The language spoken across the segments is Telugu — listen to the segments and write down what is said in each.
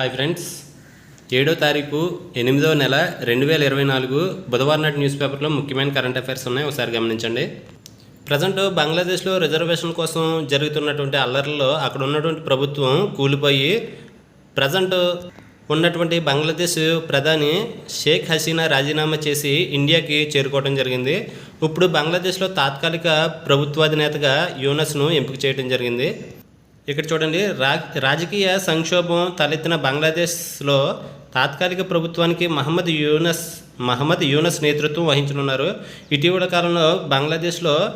హాయ్ ఫ్రెండ్స్ ఏడో తారీఖు ఎనిమిదో నెల రెండు వేల ఇరవై నాలుగు బుధవారం నాటి న్యూస్ పేపర్లో ముఖ్యమైన కరెంట్ అఫైర్స్ ఉన్నాయి. ఒకసారి గమనించండి. ప్రజెంట్ బంగ్లాదేశ్లో రిజర్వేషన్ కోసం జరుగుతున్నటువంటి అల్లర్లలో అక్కడ ఉన్నటువంటి ప్రభుత్వం కూలిపోయి ప్రజెంట్ ఉన్నటువంటి బంగ్లాదేశ్ ప్రధాని షేక్ హసీనా రాజీనామా చేసి ఇండియాకి చేరుకోవడం జరిగింది. ఇప్పుడు బంగ్లాదేశ్లో తాత్కాలిక ప్రభుత్వాధినేతగా యూనస్ను ఎంపిక చేయడం జరిగింది. ఇక్కడ చూడండి రా రాజకీయ సంక్షోభం తలెత్తిన బంగ్లాదేశ్లో తాత్కాలిక ప్రభుత్వానికి మహమ్మద్ యూనస్ మహమ్మద్ యూనస్ నేతృత్వం వహించనున్నారు. ఇటీవల కాలంలో బంగ్లాదేశ్లో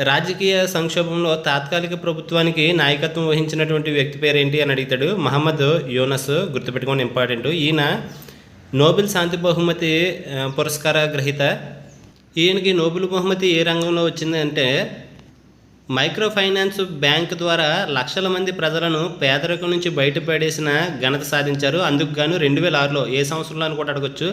రాజకీయ సంక్షోభంలో తాత్కాలిక ప్రభుత్వానికి నాయకత్వం వహించినటువంటి వ్యక్తి పేరు ఏంటి అని అడుగుతాడు. మహమ్మద్ యూనస్ గుర్తుపెట్టుకోండి ఇంపార్టెంట్. ఈయన నోబెల్ శాంతి బహుమతి పురస్కార గ్రహీత. ఈయనకి నోబెల్ బహుమతి ఏ రంగంలో వచ్చిందంటే మైక్రో ఫైనాన్స్ బ్యాంక్ ద్వారా లక్షల మంది ప్రజలను పేదరికం నుంచి బయటపడేసిన ఘనత సాధించారు. అందుకు గాను రెండు వేల ఆరులో ఏ సంవత్సరంలో అని కూడా అడగొచ్చు.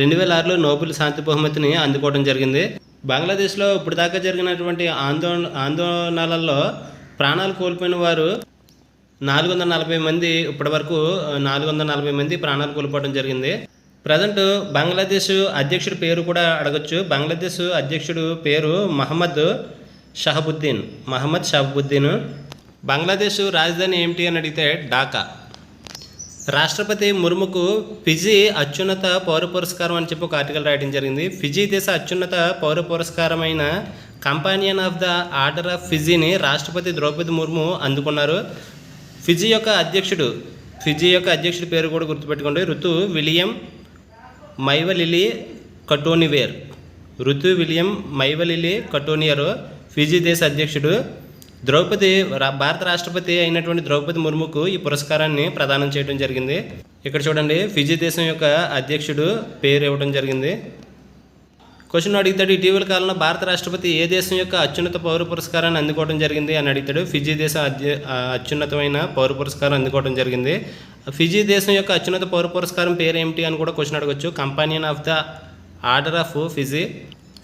రెండు వేల ఆరులో నోబెల్ శాంతి బహుమతిని అందుకోవడం జరిగింది. బంగ్లాదేశ్లో ఇప్పుడు దాకా జరిగినటువంటి ఆందోళన ఆందోళనలలో ప్రాణాలు కోల్పోయిన వారు నాలుగు వందల నలభై మంది ఇప్పటి వరకు నాలుగు వందల నలభై మంది ప్రాణాలు కోల్పోవడం జరిగింది. ప్రజెంట్ బంగ్లాదేశ్ అధ్యక్షుడి పేరు కూడా అడగచ్చు. బంగ్లాదేశ్ అధ్యక్షుడు పేరు మహమ్మద్ షహబుద్దీన్ మహమ్మద్ షహబుద్దీన్ బంగ్లాదేశ్ రాజధాని ఏమిటి అని అడిగితే ఢాకా. రాష్ట్రపతి ముర్ముకు ఫిజీ అత్యున్నత పౌర పురస్కారం అని చెప్పి ఒక ఆర్టికల్ రాయడం జరిగింది. ఫిజీ దేశ అత్యున్నత పౌర పురస్కారమైన companion of the order of ఫిజీని రాష్ట్రపతి ద్రౌపది ముర్ము అందుకున్నారు. ఫిజీ యొక్క అధ్యక్షుడు ఫిజీ యొక్క అధ్యక్షుడి పేరు కూడా గుర్తుపెట్టుకోండి. Ratu William Maivalili Katonivere. Ratu William Maivalili Katonivere. Fiji దేశ అధ్యక్షుడు ద్రౌపది రా- భారత రాష్ట్రపతి అయినటువంటి ద్రౌపది ముర్ముకు ఈ పురస్కారాన్ని ప్రదానం చేయడం జరిగింది. ఇక్కడ చూడండి ఫిజీ దేశం యొక్క అధ్యక్షుడు పేరు ఇవ్వడం జరిగింది. క్వశ్చన్ అడుగుతాడు ఇటీవల కాలంలో భారత రాష్ట్రపతి ఏ దేశం యొక్క అత్యున్నత పౌర పురస్కారాన్ని అందుకోవడం జరిగింది అని అడుగుతాడు. ఫిజీ దేశం అధ్య అత్యున్నతమైన పౌర పురస్కారం అందుకోవడం జరిగింది. ఫిజీ దేశం యొక్క అత్యున్నత పౌర పురస్కారం పేరు ఏమిటి అని కూడా క్వశ్చన్ అడగచ్చు. Companion of the order of Fiji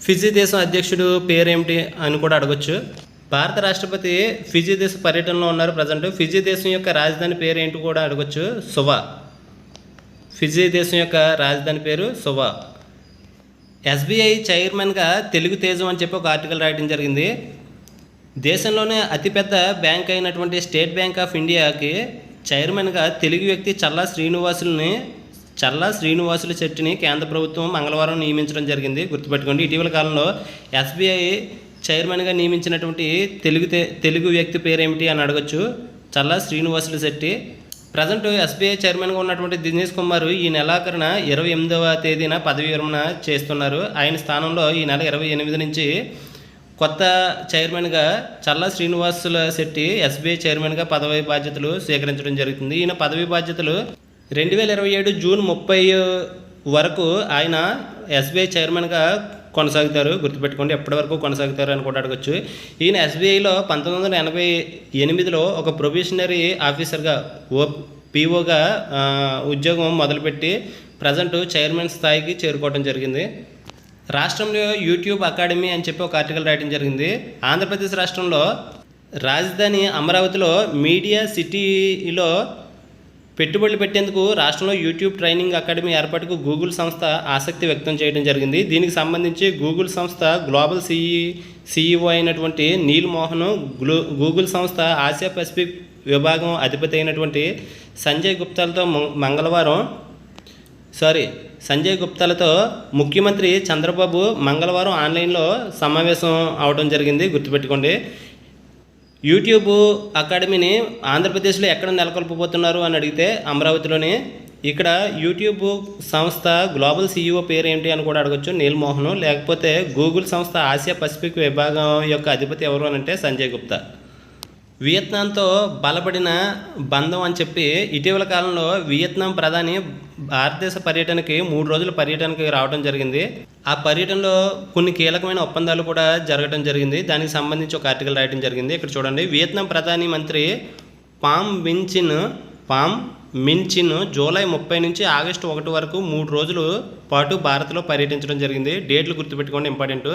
Fiji దేశం అధ్యక్షుడు పేరు ఏమిటి అని కూడా అడగచ్చు. భారత రాష్ట్రపతి ఫిజీ దేశ పర్యటనలో ఉన్నారు ప్రజెంట్. ఫిజీ దేశం యొక్క రాజధాని పేరు ఏంటి కూడా అడగచ్చు. సువా. ఫిజీ దేశం యొక్క రాజధాని పేరు సువా. ఎస్బీఐ చైర్మన్గా తెలుగు తేజం అని చెప్పి ఒక ఆర్టికల్ రాయడం జరిగింది. దేశంలోనే అతిపెద్ద బ్యాంక్ అయినటువంటి స్టేట్ బ్యాంక్ ఆఫ్ ఇండియాకి చైర్మన్గా తెలుగు వ్యక్తి చల్లా శ్రీనివాసుల్ని చల్లా శ్రీనివాసుల శెట్టిని కేంద్ర ప్రభుత్వం మంగళవారం నియమించడం జరిగింది. గుర్తుపెట్టుకోండి ఇటీవల కాలంలో ఎస్బీఐ చైర్మన్గా నియమించినటువంటి తెలుగు తెలుగు వ్యక్తి పేరేమిటి అని అడగచ్చు. చల్లా శ్రీనివాసుల శెట్టి. ప్రజెంట్ ఎస్బీఐ చైర్మన్గా ఉన్నటువంటి దినేష్ కుమార్ ఈ నెలాఖరున ఇరవై ఎనిమిదవ తేదీన పదవి విరమణ చేస్తున్నారు. ఆయన స్థానంలో ఈ నెల ఇరవై ఎనిమిది నుంచి కొత్త చైర్మన్గా చల్లా శ్రీనివాసుల శెట్టి ఎస్బీఐ చైర్మన్గా పదవి బాధ్యతలు స్వీకరించడం జరుగుతుంది. ఈయన పదవి బాధ్యతలు రెండు వేల ఇరవై ఏడు జూన్ ముప్పై వరకు ఆయన ఎస్బీఐ చైర్మన్గా కొనసాగుతారు. గుర్తుపెట్టుకోండి ఎప్పటి వరకు కొనసాగుతారు అని కూడా అడగచ్చు. ఈయన ఎస్బీఐలో పంతొమ్మిది వందల ఎనభై ఎనిమిదిలో ఒక ప్రొబేషనరీ ఆఫీసర్గా ఓ పీఓగా ఉద్యోగం మొదలుపెట్టి ప్రజెంట్ చైర్మన్ స్థాయికి చేరుకోవడం జరిగింది. రాష్ట్రంలో యూట్యూబ్ అకాడమీ అని చెప్పి ఒక ఆర్టికల్ రాయడం జరిగింది. ఆంధ్రప్రదేశ్ రాష్ట్రంలో రాజధాని అమరావతిలో మీడియా సిటీలో పెట్టుబడులు పెట్టేందుకు రాష్ట్రంలో యూట్యూబ్ ట్రైనింగ్ అకాడమీ ఏర్పాటుకు గూగుల్ సంస్థ ఆసక్తి వ్యక్తం చేయడం జరిగింది. దీనికి సంబంధించి గూగుల్ సంస్థ గ్లోబల్ సిఈ సిఈఓ అయినటువంటి నీల్ మోహన్ గూగుల్ సంస్థ ఆసియా పసిఫిక్ విభాగం అధిపతి అయినటువంటి సంజయ్ గుప్తాలతో మంగళవారం సారీ సంజయ్ గుప్తాలతో ముఖ్యమంత్రి చంద్రబాబు మంగళవారం ఆన్లైన్లో సమావేశం అవడం జరిగింది గుర్తుపెట్టుకోండి. యూట్యూబ్ అకాడమీని ఆంధ్రప్రదేశ్లో ఎక్కడ నెలకొల్పబోతున్నారు అని అడిగితే అమరావతిలోనే. ఇక్కడ యూట్యూబ్ సంస్థ గ్లోబల్ సీఈఓ పేరు ఏంటి అని కూడా అడగచ్చు నీల్ మోహన్. లేకపోతే గూగుల్ సంస్థ ఆసియా పసిఫిక్ విభాగం యొక్క అధిపతి ఎవరు అని అంటే సంజయ్ గుప్తా. వియత్నాంతో బలపడిన బంధం అని చెప్పి ఇటీవల కాలంలో వియత్నాం ప్రధాని భారతదేశ పర్యటనకి మూడు రోజుల పర్యటనకి రావడం జరిగింది. ఆ పర్యటనలో కొన్ని కీలకమైన ఒప్పందాలు కూడా జరగడం జరిగింది. దానికి సంబంధించి ఒక ఆర్టికల్ రాయడం జరిగింది. ఇక్కడ చూడండి. వియత్నాం ప్రధాని మంత్రి Pham Minh Chinh Pham Minh Chinh July ముప్పై నుంచి ఆగస్టు ఒకటి వరకు మూడు రోజులు పాటు భారత్లో పర్యటించడం జరిగింది. డేట్లు గుర్తుపెట్టుకోండి ఇంపార్టెంట్.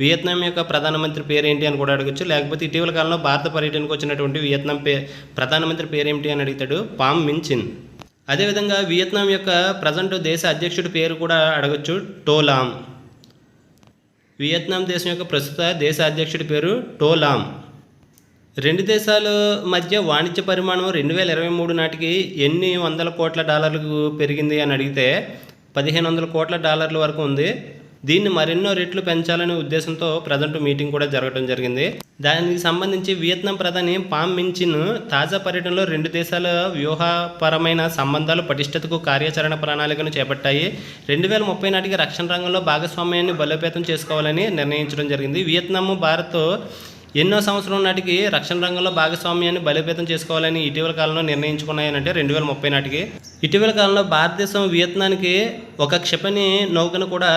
వియత్నాం యొక్క ప్రధానమంత్రి పేరు ఏంటి అని కూడా అడగచ్చు. లేకపోతే ఇటీవల కాలంలో భారత పర్యటనకు వచ్చినటువంటి వియత్నాం పే ప్రధానమంత్రి పేరు ఏంటి అని అడుగుతాడు పామ్ మిన్చిన్ అదేవిధంగా వియత్నాం యొక్క ప్రజెంట్ దేశ అధ్యక్షుడి పేరు కూడా అడగచ్చు టోలామ్ వియత్నాం దేశం యొక్క ప్రస్తుత దేశ అధ్యక్షుడి పేరు టోలామ్ రెండు దేశాల మధ్య వాణిజ్య పరిమాణం రెండు వేల ఇరవై మూడు నాటికి ఎన్ని వందల కోట్ల డాలర్లకు పెరిగింది అని అడిగితే పదిహేను వందల కోట్ల డాలర్ల వరకు ఉంది. దీన్ని మరెన్నో రెట్లు పెంచాలనే ఉద్దేశంతో ప్రజెంట్ మీటింగ్ కూడా జరగడం జరిగింది. దానికి సంబంధించి వియత్నాం ప్రధాని పామ్ మించిన్ తాజా పర్యటనలో రెండు దేశాల వ్యూహపరమైన సంబంధాలు పటిష్టతకు కార్యాచరణ ప్రణాళికను చేపట్టాయి. రెండు వేల ముప్పై నాటికి రక్షణ రంగంలో భాగస్వామ్యాన్ని బలోపేతం చేసుకోవాలని నిర్ణయించడం జరిగింది. వియత్నాం భారత్ ఎన్నో సంవత్సరం నాటికి రక్షణ రంగంలో భాగస్వామ్యాన్ని బలోపేతం చేసుకోవాలని ఇటీవల కాలంలో నిర్ణయించుకున్నాయనంటే రెండు వేల ముప్పై నాటికి. ఇటీవల కాలంలో భారతదేశం వియత్నానికి ఒక క్షిపణి నౌకను కూడా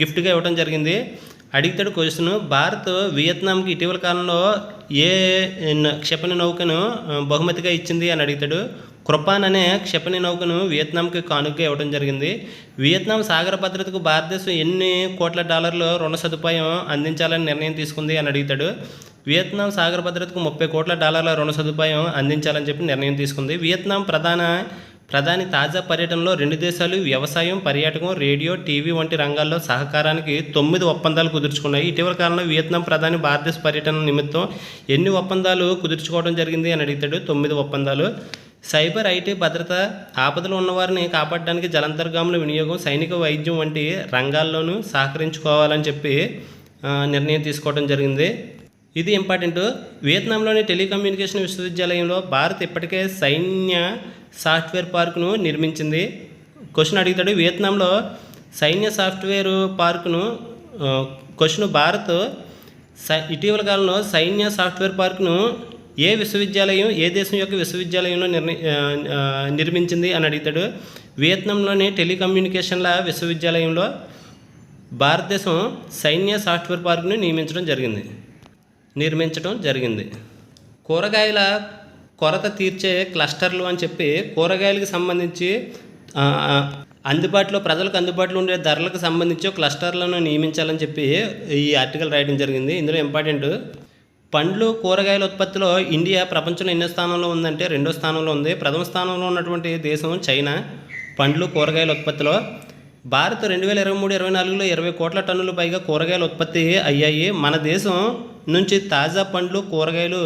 గిఫ్ట్గా ఇవ్వడం జరిగింది. అడిగితాడు క్వశ్చన్ భారత్ వియత్నాంకి ఇటీవల కాలంలో ఏ క్షిపణి నౌకను బహుమతిగా ఇచ్చింది అని అడుగుతాడు కృపాన్ అనే క్షిపణి నౌకను వియత్నాంకి కానుకగా ఇవ్వడం జరిగింది. వియత్నాం సాగర భద్రతకు భారతదేశం ఎన్ని కోట్ల డాలర్లు రుణ సదుపాయం అందించాలని నిర్ణయం తీసుకుంది అని అడుగుతాడు వియత్నాం సాగర భద్రతకు ముప్పై కోట్ల డాలర్ల రుణ సదుపాయం అందించాలని చెప్పి నిర్ణయం తీసుకుంది. వియత్నాం ప్రధాన ప్రధాని తాజా పర్యటనలో రెండు దేశాలు వ్యవసాయం పర్యాటకం రేడియో టీవీ వంటి రంగాల్లో సహకారానికి తొమ్మిది ఒప్పందాలు కుదుర్చుకున్నాయి. ఇటీవల కాలంలో వియత్నాం ప్రధాని భారతదేశ పర్యటన నిమిత్తం ఎన్ని ఒప్పందాలు కుదుర్చుకోవడం జరిగింది అని అడుగుతాడు తొమ్మిది ఒప్పందాలు. సైబర్ ఐటీ భద్రత ఆపదలు ఉన్నవారిని కాపాడడానికి జలంతర్గాముల వినియోగం సైనిక వైద్యం వంటి రంగాల్లోనూ సహకరించుకోవాలని చెప్పి నిర్ణయం తీసుకోవడం జరిగింది. ఇది ఇంపార్టెంట్. వియత్నాంలోని టెలికమ్యూనికేషన్ విశ్వవిద్యాలయంలో భారత్ ఇప్పటికే సైన్య సాఫ్ట్వేర్ పార్కును నిర్మించింది. క్వశ్చన్ అడుగుతాడు వియత్నాంలో సైన్య సాఫ్ట్వేర్ పార్కును క్వశ్చన్ భారత్ సై ఇటీవల కాలంలో సైన్య సాఫ్ట్వేర్ పార్కును ఏ విశ్వవిద్యాలయం ఏ దేశం యొక్క విశ్వవిద్యాలయంలో నిర్మి నిర్మించింది అని అడుగుతాడు. వియత్నాంలోని టెలికమ్యూనికేషన్ల విశ్వవిద్యాలయంలో భారతదేశం సైన్య సాఫ్ట్వేర్ పార్కును నియమించడం జరిగింది. నిర్మించడం జరిగింది. కూరగాయల కొరత తీర్చే క్లస్టర్లు అని చెప్పి కూరగాయలకు సంబంధించి అందుబాటులో ప్రజలకు అందుబాటులో ఉండే ధరలకు సంబంధించి క్లస్టర్లను నియమించాలని చెప్పి ఈ ఆర్టికల్ రాయడం జరిగింది. ఇందులో ఇంపార్టెంట్ పండ్లు కూరగాయల ఉత్పత్తిలో ఇండియా ప్రపంచంలో ఎన్నో స్థానంలో ఉందంటే రెండో స్థానంలో ఉంది. ప్రథమ స్థానంలో ఉన్నటువంటి దేశం చైనా. పండ్లు కూరగాయల ఉత్పత్తిలో భారత్ రెండు వేల ఇరవై మూడు ఇరవై నాలుగులో ఇరవై కోట్ల టన్నులు పైగా కూరగాయల ఉత్పత్తి అయ్యాయి. మన దేశం నుంచి తాజా పండ్లు కూరగాయలు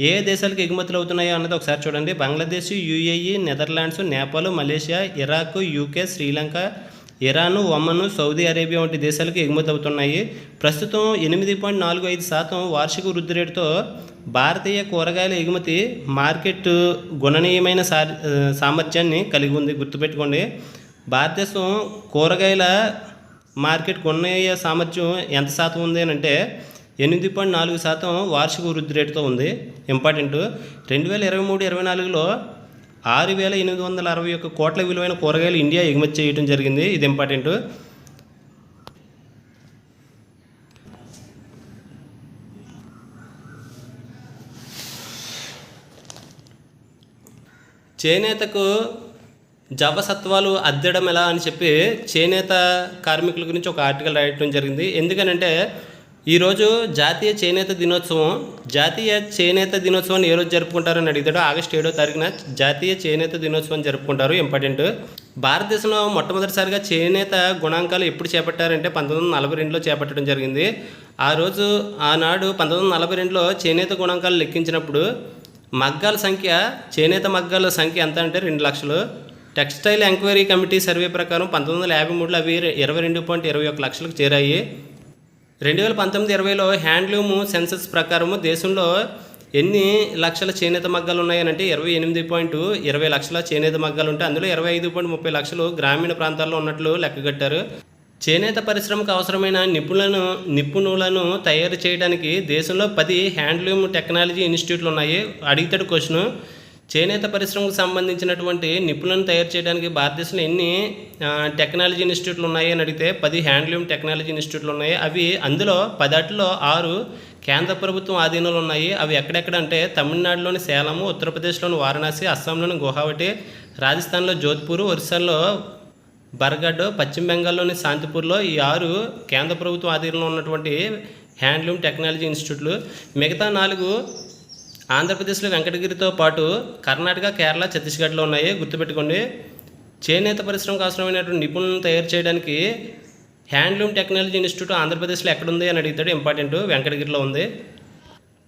ఏ దేశాలకు ఎగుమతులు అవుతున్నాయో అన్నది ఒకసారి చూడండి. Bangladesh UAE Netherlands Nepal Malaysia Iraq UK Sri Lanka Iran Oman Saudi Arabia వంటి దేశాలకు ఎగుమతి అవుతున్నాయి. ప్రస్తుతం ఎనిమిది పాయింట్ నాలుగు ఐదు శాతం వార్షిక వృద్ధి రేటుతో భారతీయ కూరగాయల ఎగుమతి మార్కెట్ గణనీయమైన సామర్థ్యాన్ని కలిగి ఉంది. గుర్తుపెట్టుకోండి. భారతదేశం కూరగాయల మార్కెట్ కొన్నయ్యే సామర్థ్యం ఎంత శాతం ఉంది అని అంటే ఎనిమిది పాయింట్ నాలుగు శాతం వార్షిక వృద్ధి రేటుతో ఉంది. ఇంపార్టెంట్. రెండు వేల ఇరవై మూడు ఇరవై నాలుగులో ఆరు వేల ఎనిమిది వందల అరవై ఒక్క కోట్ల విలువైన కూరగాయలు ఇండియా ఎగుమతి చేయడం జరిగింది. ఇది ఇంపార్టెంట్. చేనేతకు జవసత్వాలు అద్దెడం ఎలా అని చెప్పి చేనేత కార్మికుల గురించి ఒక ఆర్టికల్ రాయటం జరిగింది. ఎందుకనంటే ఈరోజు జాతీయ చేనేత దినోత్సవం. జాతీయ చేనేత దినోత్సవాన్ని ఏ రోజు జరుపుకుంటారని అడిగితే ఆగస్టు ఏడో తారీఖున జాతీయ చేనేత దినోత్సవం జరుపుకుంటారు ఇంపార్టెంట్. భారతదేశంలో మొట్టమొదటిసారిగా చేనేత గుణాంకాలు ఎప్పుడు చేపట్టారంటే పంతొమ్మిది వందల నలభై రెండులో చేపట్టడం జరిగింది. ఆ రోజు ఆనాడు పంతొమ్మిది వందల నలభై రెండులో చేనేత గుణాంకాలు లెక్కించినప్పుడు మగ్గాల సంఖ్య చేనేత మగ్గాల సంఖ్య ఎంత అంటే రెండు లక్షలు. టెక్స్టైల్ ఎంక్వైరీ కమిటీ సర్వే ప్రకారం పంతొమ్మిది వందల యాభై మూడులో అవి ఇరవై రెండు పాయింట్ ఇరవై ఒక లక్షలకు చేరాయి. రెండు వేల పంతొమ్మిది ఇరవైలో హ్యాండ్లూమ్ సెన్సస్ ప్రకారము దేశంలో ఎన్ని లక్షల చేనేత మగ్గాలు ఉన్నాయనంటే ఇరవై ఎనిమిది పాయింట్ ఇరవై లక్షల చేనేత మగ్గాలు ఉంటే అందులో ఇరవై ఐదు పాయింట్ ముప్పై లక్షలు గ్రామీణ ప్రాంతాల్లో ఉన్నట్లు లెక్కగట్టారు చేనేత పరిశ్రమకు అవసరమైన నిపుణులను నిపుణులను తయారు చేయడానికి దేశంలో పది హ్యాండ్లూమ్ టెక్నాలజీ ఇన్స్టిట్యూట్లు ఉన్నాయి. అడిగితాడు క్వశ్చన్ చేనేత పరిశ్రమకు సంబంధించినటువంటి నిపుణులను తయారు చేయడానికి భారతదేశంలో ఎన్ని టెక్నాలజీ ఇన్స్టిట్యూట్లు ఉన్నాయి అని అడిగితే పది హ్యాండ్లూమ్ టెక్నాలజీ ఇన్స్టిట్యూట్లు ఉన్నాయి. అవి అందులో పదాటిలో ఆరు కేంద్ర ప్రభుత్వం ఆధీనంలో ఉన్నాయి. అవి ఎక్కడెక్కడ అంటే తమిళనాడులోని సేలము ఉత్తరప్రదేశ్లోని వారణాసి అస్సాంలోని గుహావటి రాజస్థాన్లో జోధ్పూర్ ఒరిస్సాలో బర్గఢ్ పశ్చిమ బెంగాల్లోని శాంతిపూర్లో ఈ ఆరు కేంద్ర ప్రభుత్వం ఆధీనంలో ఉన్నటువంటి హ్యాండ్లూమ్ టెక్నాలజీ ఇన్స్టిట్యూట్లు. మిగతా నాలుగు ఆంధ్రప్రదేశ్లో వెంకటగిరితో పాటు కర్ణాటక కేరళ ఛత్తీస్గఢ్లో ఉన్నాయి. గుర్తుపెట్టుకోండి చేనేత పరిశ్రమకు అవసరమైనటువంటి నిపుణులను తయారు చేయడానికి హ్యాండ్లూమ్ టెక్నాలజీ ఇన్స్టిట్యూట్ ఆంధ్రప్రదేశ్లో ఎక్కడుంది అని అడుగుతాడు ఇంపార్టెంట్. వెంకటగిరిలో ఉంది.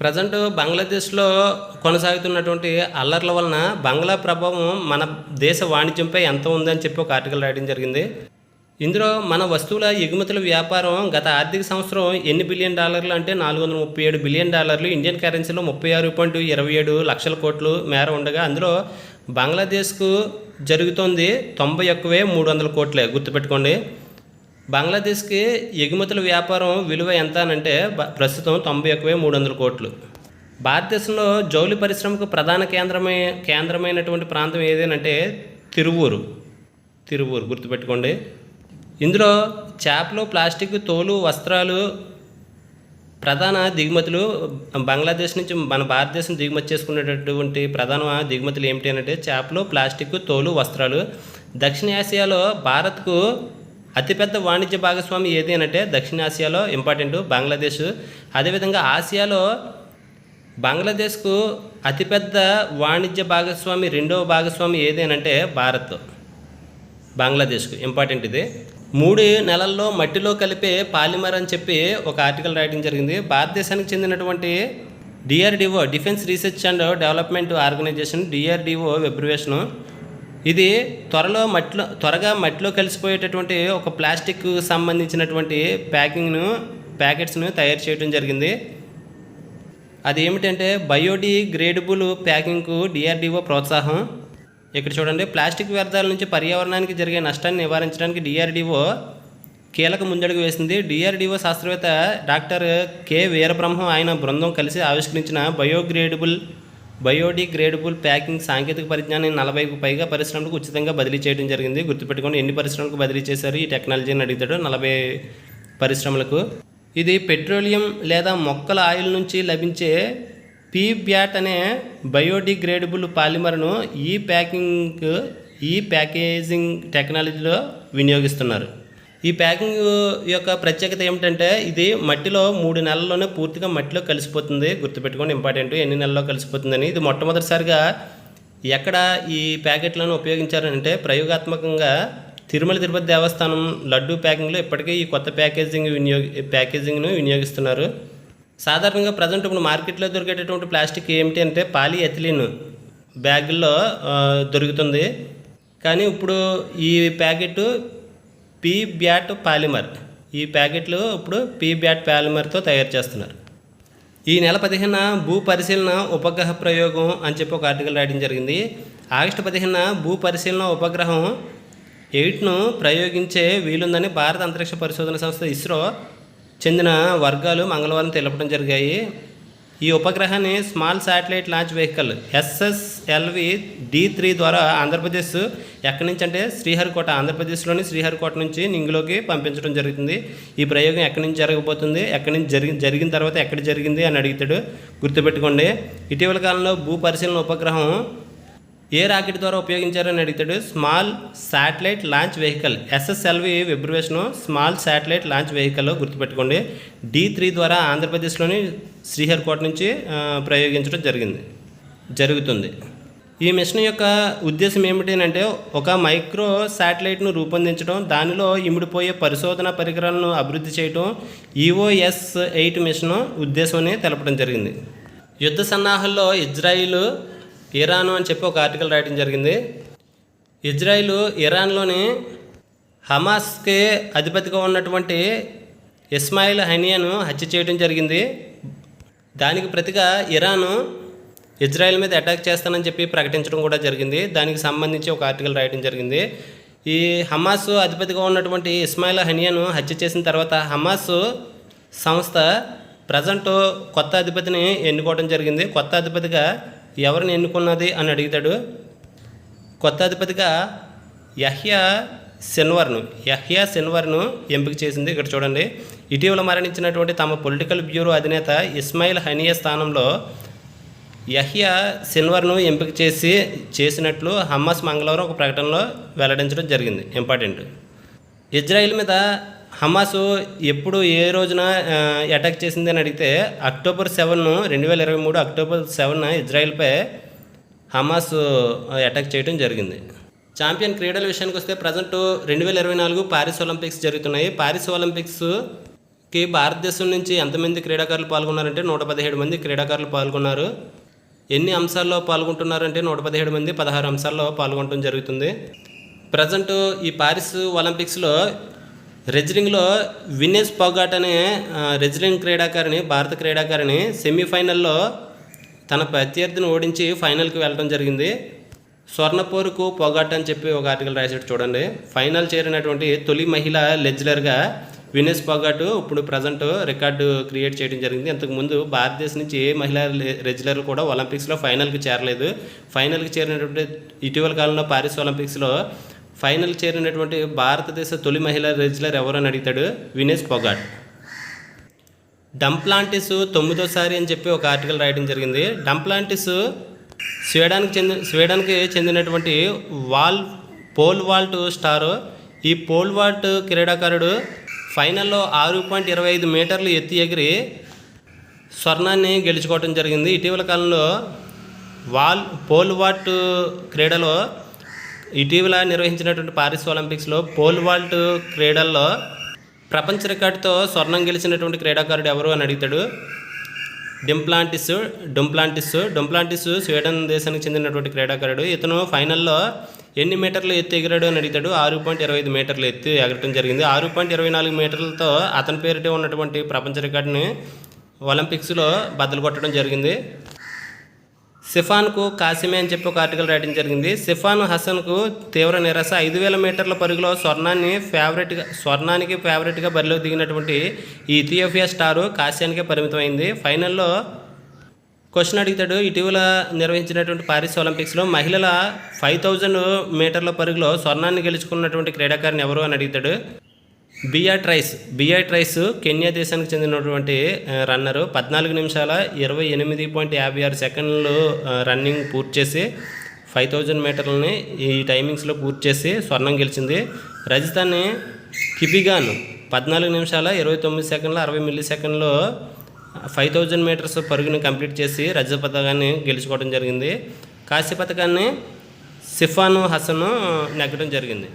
ప్రజెంట్ బంగ్లాదేశ్లో కొనసాగుతున్నటువంటి అల్లర్ల వలన బంగ్లా ప్రభావం మన దేశ వాణిజ్యంపై ఎంత ఉందని చెప్పి ఒక ఆర్టికల్ రాయడం జరిగింది. ఇందులో మన వస్తువుల ఎగుమతుల వ్యాపారం గత ఆర్థిక సంవత్సరం ఎన్ని బిలియన్ డాలర్లు అంటే నాలుగు వందల ముప్పై ఏడు బిలియన్ డాలర్లు ఇండియన్ కరెన్సీలో ముప్పై ఆరు పాయింట్ ఇరవై ఏడు లక్షల కోట్లు మేర ఉండగా అందులో బంగ్లాదేశ్కు జరుగుతోంది తొంభై ఒక్కవే మూడు వందల కోట్లే గుర్తుపెట్టుకోండి. బంగ్లాదేశ్కి ఎగుమతుల వ్యాపారం విలువ ఎంత అనంటే ప్రస్తుతం తొంభై ఒక్కవే మూడు వందల కోట్లు. భారతదేశంలో జౌలి పరిశ్రమకు ప్రధాన కేంద్రమై కేంద్రమైనటువంటి ప్రాంతం ఏదేనంటే తిరువూరు. తిరువూరు గుర్తుపెట్టుకోండి. ఇందులో చేపలు ప్లాస్టిక్ తోలు వస్త్రాలు ప్రధాన దిగుమతులు బంగ్లాదేశ్ నుంచి మన భారతదేశం దిగుమతి చేసుకునేటటువంటి ప్రధాన దిగుమతులు ఏమిటి అంటే చేపలు ప్లాస్టిక్ తోలు వస్త్రాలు. దక్షిణ ఆసియాలో భారత్కు అతిపెద్ద వాణిజ్య భాగస్వామి ఏది అంటే దక్షిణ ఆసియాలో ఇంపార్టెంట్ బంగ్లాదేశ్. అదేవిధంగా ఆసియాలో బంగ్లాదేశ్కు అతిపెద్ద వాణిజ్య భాగస్వామి రెండవ భాగస్వామి ఏది అంటే భారత్. బంగ్లాదేశ్కు ఇంపార్టెంట్ ఇది. మూడు నెలల్లో మట్టిలో కలిపే పాలిమర్ అని చెప్పి ఒక ఆర్టికల్ రాయడం జరిగింది. భారతదేశానికి చెందినటువంటి DRDO defence research and development organisation DRDO abbreviation. ఇది త్వరలో మట్టిలో త్వరగా మట్టిలో కలిసిపోయేటటువంటి ఒక ప్లాస్టిక్ సంబంధించినటువంటి ప్యాకింగ్ను ప్యాకెట్స్ను తయారు చేయడం జరిగింది. అది ఏమిటంటే బయోడిగ్రేడబుల్ ప్యాకింగ్కు డిఆర్డిఓ ప్రోత్సాహం. ఇక్కడ చూడండి ప్లాస్టిక్ వ్యర్థాల నుంచి పర్యావరణానికి జరిగే నష్టాన్ని నివారించడానికి డిఆర్డిఓ కీలక ముందడుగు వేసింది. డిఆర్డిఓ శాస్త్రవేత్త డాక్టర్ కె. వీరబ్రహ్మం ఆయన బృందం కలిసి ఆవిష్కరించిన బయోగ్రేడబుల్ బయోడిగ్రేడబుల్ ప్యాకింగ్ సాంకేతిక పరిజ్ఞానాన్ని నలభైకు పైగా పరిశ్రమలకు ఉచితంగా బదిలీ చేయడం జరిగింది. గుర్తుపెట్టుకోండి ఎన్ని పరిశ్రమలకు బదిలీ చేశారు? ఈ టెక్నాలజీని అడుగుతాడు నలభై పరిశ్రమలకు. ఇది పెట్రోలియం లేదా మొక్కల ఆయిల్ నుంచి లభించే పీ బ్యాట్ అనే బయోడిగ్రేడబుల్ పాలిమర్ను ఈ ప్యాకింగ్ ఈ ప్యాకేజింగ్ టెక్నాలజీలో వినియోగిస్తున్నారు. ఈ ప్యాకింగ్ యొక్క ప్రత్యేకత ఏమిటంటే ఇది మట్టిలో మూడు నెలల్లోనే పూర్తిగా మట్టిలో కలిసిపోతుంది. గుర్తుపెట్టుకోండి ఇంపార్టెంట్. ఎన్ని నెలల్లో కలిసిపోతుందని. ఇది మొట్టమొదటిసారిగా ఎక్కడ ఈ ప్యాకెట్లను ఉపయోగించారంటే ప్రయోగాత్మకంగా తిరుమల తిరుపతి దేవస్థానం లడ్డు ప్యాకింగ్లో ఇప్పటికే ఈ కొత్త ప్యాకేజింగ్ వినియోగ ప్యాకేజింగ్ను వినియోగిస్తున్నారు. సాధారణంగా ప్రజెంట్ ఇప్పుడు మార్కెట్లో దొరికేటటువంటి ప్లాస్టిక్ ఏమిటి అంటే పాలీ ఎథిలిన్ బ్యాగుల్లో దొరుకుతుంది. కానీ ఇప్పుడు ఈ ప్యాకెట్ పీ బ్యాట్ పాలిమర్. ఈ ప్యాకెట్లు ఇప్పుడు పీ బ్యాట్ పాలిమర్తో తయారు చేస్తున్నారు. ఈ నెల పదిహేన భూ పరిశీలన ఉపగ్రహ ప్రయోగం అని చెప్పి ఒక ఆర్టికల్ రాయడం జరిగింది. ఆగస్టు పదిహేన భూ పరిశీలన ఉపగ్రహం ఎయిట్ను ప్రయోగించే వీలుందని భారత అంతరిక్ష పరిశోధన సంస్థ ఇస్రో చెందిన వర్గాలు మంగళవారం తెలపడం జరిగాయి. ఈ ఉపగ్రహాన్ని small satellite launch vehicle SSLV D three ద్వారా ఆంధ్రప్రదేశ్ ఎక్కడి నుంచి అంటే శ్రీహరికోట ఆంధ్రప్రదేశ్లోని శ్రీహరికోట నుంచి నింగులోకి పంపించడం జరుగుతుంది. ఈ ప్రయోగం ఎక్కడి నుంచి జరగబోతుంది ఎక్కడి నుంచి జరిగి జరిగిన తర్వాత ఎక్కడ జరిగింది అని అడుగుతాడు. గుర్తుపెట్టుకోండి ఇటీవల కాలంలో భూ పరిశీలన ఉపగ్రహం ఏ రాకెట్ ద్వారా ఉపయోగించారని అడుగుతాడు small satellite launch vehicle SSLV abbreviation small satellite launch vehicle గుర్తుపెట్టుకోండి. డి త్రీ ద్వారా ఆంధ్రప్రదేశ్లోని శ్రీహరికోట నుంచి ప్రయోగించడం జరిగింది జరుగుతుంది. ఈ మిషన్ యొక్క ఉద్దేశం ఏమిటి అంటే ఒక మైక్రో శాటిలైట్ను రూపొందించడం దానిలో ఇమిడిపోయే పరిశోధన పరికరాలను అభివృద్ధి చేయడం ఈఓఎస్ ఎయిట్ మిషన్ ఉద్దేశం అని తెలపడం జరిగింది. యుద్ధ సన్నాహాల్లో ఇజ్రాయిల్ ఇరాను అని చెప్పి ఒక ఆర్టికల్ రాయడం జరిగింది. ఇజ్రాయిల్ ఇరాన్లోని హమాస్కి అధిపతిగా ఉన్నటువంటి ఇస్మాయిల్ హనియాను హత్య చేయడం జరిగింది. దానికి ప్రతిగా ఇరాను ఇజ్రాయెల్ మీద అటాక్ చేస్తానని చెప్పి ప్రకటించడం కూడా జరిగింది. దానికి సంబంధించి ఒక ఆర్టికల్ రాయడం జరిగింది. ఈ హమాస్ అధిపతిగా ఉన్నటువంటి ఇస్మాయిల్ హనియాను హత్య చేసిన తర్వాత హమాస్ సంస్థ ప్రజెంట్ కొత్త అధిపతిని ఎన్నుకోవడం జరిగింది. కొత్త అధిపతిగా ఎవరిని ఎన్నుకున్నది అని అడుగుతాడు. కొత్త అధిపతిగా యహ్యా సెన్వర్ను యహ్యా సెన్వర్ను ఎంపిక చేసింది ఇక్కడ చూడండి. ఇటీవల మరణించినటువంటి తమ పొలిటికల్ బ్యూరో అధినేత ఇస్మాయిల్ హనియా స్థానంలో యహ్యా సిన్వర్ను ఎంపిక చేసి చేసినట్లు హమ్మస్ మంగళవారం ఒక ప్రకటనలో వెల్లడించడం జరిగింది. ఇంపార్టెంట్. ఇజ్రాయిల్ మీద హమాస్ ఎప్పుడు ఏ రోజున అటాక్ చేసింది అని అడిగితే అక్టోబర్ సెవెన్ రెండు వేల ఇరవై మూడు అక్టోబర్ సెవెన్ ఇజ్రాయెల్పై హమాస్ అటాక్ చేయడం జరిగింది. ఛాంపియన్ క్రీడల విషయానికి వస్తే ప్రజెంట్ రెండు వేల ఇరవై నాలుగు పారిస్ ఒలింపిక్స్ జరుగుతున్నాయి. పారిస్ ఒలింపిక్స్కి భారతదేశం నుంచి ఎంతమంది క్రీడాకారులు పాల్గొన్నారంటే నూట పదిహేడు మంది క్రీడాకారులు పాల్గొన్నారు. ఎన్ని అంశాల్లో పాల్గొంటున్నారంటే నూట పదిహేడు మంది పదహారు అంశాల్లో పాల్గొనడం జరుగుతుంది. ప్రజెంట్ ఈ పారిస్ ఒలింపిక్స్లో రెజ్లింగ్లో వినేష్ పొగాట్ అనే రెజ్లింగ్ క్రీడాకారిణి భారత క్రీడాకారిణి సెమీఫైనల్లో తన ప్రత్యర్థిని ఓడించి ఫైనల్కి వెళ్ళడం జరిగింది. స్వర్ణపోరుకు పొగాట్ అని చెప్పి ఒక ఆర్టికల్ రాసాడు చూడండి. ఫైనల్ చేరినటువంటి తొలి మహిళ లెజ్లర్గా వినేష్ పొగాటు ఇప్పుడు ప్రజెంట్ రికార్డు క్రియేట్ చేయడం జరిగింది. అంతకుముందు భారతదేశం నుంచి ఏ మహిళా రెజ్లర్ కూడా ఒలింపిక్స్లో ఫైనల్కి చేరలేదు. ఫైనల్కి చేరినటువంటి ఇటీవల కాలంలో పారిస్ ఒలింపిక్స్లో ఫైనల్ చేరినటువంటి భారతదేశ తొలి మహిళా రెజ్లర్ ఎవరని అని వినేష్ పొగాట్. డంప్లాంటిస్ తొమ్మిదోసారి అని చెప్పి ఒక ఆర్టికల్ రాయడం జరిగింది. డంప్లాంటిస్ స్వీడన్కి చెందిన స్వీడన్కి చెందినటువంటి వాల్ పోల్ వాల్ట్ స్టార్. ఈ పోల్ వాల్ట్ క్రీడాకారుడు ఫైనల్లో ఆరు పాయింట్ ఇరవై ఐదు మీటర్లు ఎత్తి ఎగిరి స్వర్ణాన్ని గెలుచుకోవడం జరిగింది. ఇటీవల కాలంలో వాల్ పోల్ వాట్ క్రీడలో ఇటీవల నిర్వహించినటువంటి పారిస్ ఒలింపిక్స్లో పోల్ వాల్ట్ క్రీడల్లో ప్రపంచ రికార్డుతో స్వర్ణం గెలిచినటువంటి క్రీడాకారుడు ఎవరు అని అడుగుతాడు. డింప్లాంటిస్ డొంప్లాంటిస్ డొంప్లాంటిస్ స్వీడన్ దేశానికి చెందినటువంటి క్రీడాకారుడు. ఇతను ఫైనల్లో ఎన్ని మీటర్లు ఎత్తు ఎగిరాడు అని అడిగాడు ఆరు పాయింట్ ఇరవై ఐదు మీటర్లు ఎత్తు ఎగరటం జరిగింది. ఆరు పాయింట్ ఇరవై నాలుగు మీటర్లతో అతని పేరిటే ఉన్నటువంటి ప్రపంచ రికార్డుని ఒలింపిక్స్లో బద్దలు కొట్టడం జరిగింది. సిఫాన్కు కాసిమే అని చెప్పి ఒక ఆర్టికల్ రాయడం జరిగింది. సిఫాన్ హసన్కు తీవ్ర నిరాశ. ఐదు వేల మీటర్ల పరుగులో స్వర్ణాన్ని ఫేవరెట్గా స్వర్ణానికి ఫేవరెట్గా బరిలో దిగినటువంటి ఈ ఇథియోపియా స్టారు కాశ్యానికే పరిమితమైంది. ఫైనల్లో క్వశ్చన్ అడుగుతాడు. ఇటీవల నిర్వహించినటువంటి పారిస్ ఒలింపిక్స్లో మహిళల ఫైవ్ థౌజండ్ మీటర్ల పరుగులో స్వర్ణాన్ని గెలుచుకున్నటువంటి క్రీడాకారిని ఎవరు అని అడుగుతాడు. Beatrice Beatrice Kenya దేశానికి చెందినటువంటి రన్నరు పద్నాలుగు నిమిషాల ఇరవై ఎనిమిది పాయింట్ యాభై ఆరు సెకండ్లు రన్నింగ్ పూర్తి చేసి ఫైవ్ థౌజండ్ మీటర్లని ఈ టైమింగ్స్లో పూర్తి చేసి స్వర్ణం గెలిచింది. రజతాన్ని కిపిగాన్ పద్నాలుగు నిమిషాల ఇరవై తొమ్మిది సెకండ్ల అరవై మిల్లీ సెకండ్లో ఫైవ్ థౌజండ్ మీటర్స్ పరుగుని కంప్లీట్ చేసి రజత పథకాన్ని గెలుచుకోవడం జరిగింది. కాశీ పథకాన్ని సిఫాను హసను నెగ్గడం జరిగింది.